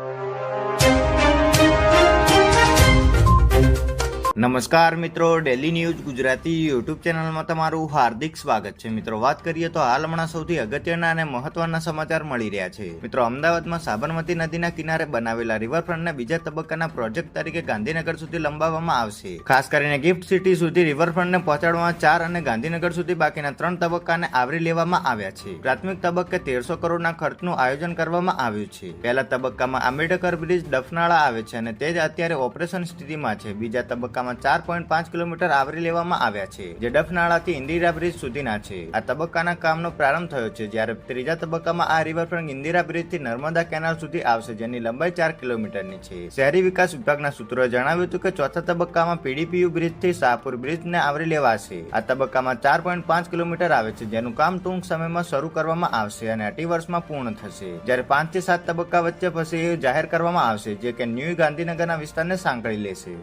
you. નમસ્કાર મિત્રો daily news Gujarati YouTube ચેનલમાં તમારું હાર્દિક સ્વાગત છે. મિત્રો, વાત કરીએ તો હાલ હમણાં સૌથી અગત્યના અને મહત્વના સમાચાર મળી રહ્યા છે. મિત્રો, અમદાવાદમાં સાબરમતી નદીના કિનારે બનાવેલા રિવરફ્રન્ટને બીજા તબક્કાના પ્રોજેક્ટ તરીકે ગાંધીનગર સુધી લંબાવવામાં આવશે. ખાસ કરીને ગિફ્ટ સિટી સુધી રિવરફ્રન્ટને પહોંચાડવામાં ચાર અને ગાંધીનગર સુધી બાકીના ત્રણ તબક્કાને આવરી લેવામાં આવ્યા છે. પ્રાથમિક તબક્કે તેરસો કરોડના ખર્ચનું આયોજન કરવામાં આવ્યું છે. પહેલા તબક્કામાં આંબેડકર બ્રિજ ડફનાળા આવે છે અને તે જ અત્યારે ઓપરેશન સ્થિતિમાં છે. બીજા તબક્કામાં ચાર પોઈન્ટ પાંચ કિલોમીટર આવરી લેવામાં આવ્યા છે, જે ડફનાળાથી ઇન્દિરા બ્રિજ સુધીના છે. આ તબક્કાના કામનો પ્રારંભ થયો છે, જ્યારે ત્રીજા તબક્કામાં આ રિવરફ્રન્ટ ઇન્દિરા બ્રિજથી નર્મદા કેનાલ સુધી આવશે, જેની લંબાઈ ચાર કિલોમીટરની છે. શહેરી વિકાસ વિભાગના સૂત્રોએ જણાવ્યું હતું કે ચોથા તબક્કામાં પીડીપીયુ બ્રિજથી શાહપુર બ્રિજને આવરી લેવાશે. આ તબક્કામાં ચાર પોઈન્ટ પાંચ કિલોમીટર આવે છે, જેનું કામ ટૂંક સમયમાં શરૂ કરવામાં આવશે અને અઢી વર્ષમાં પૂર્ણ થશે. જ્યારે પાંચથી સાત તબક્કા વચ્ચે પછી જાહેર કરવામાં આવશે, જે કે ન્યૂ ગાંધીનગરના વિસ્તારને સાંકળી લેશે.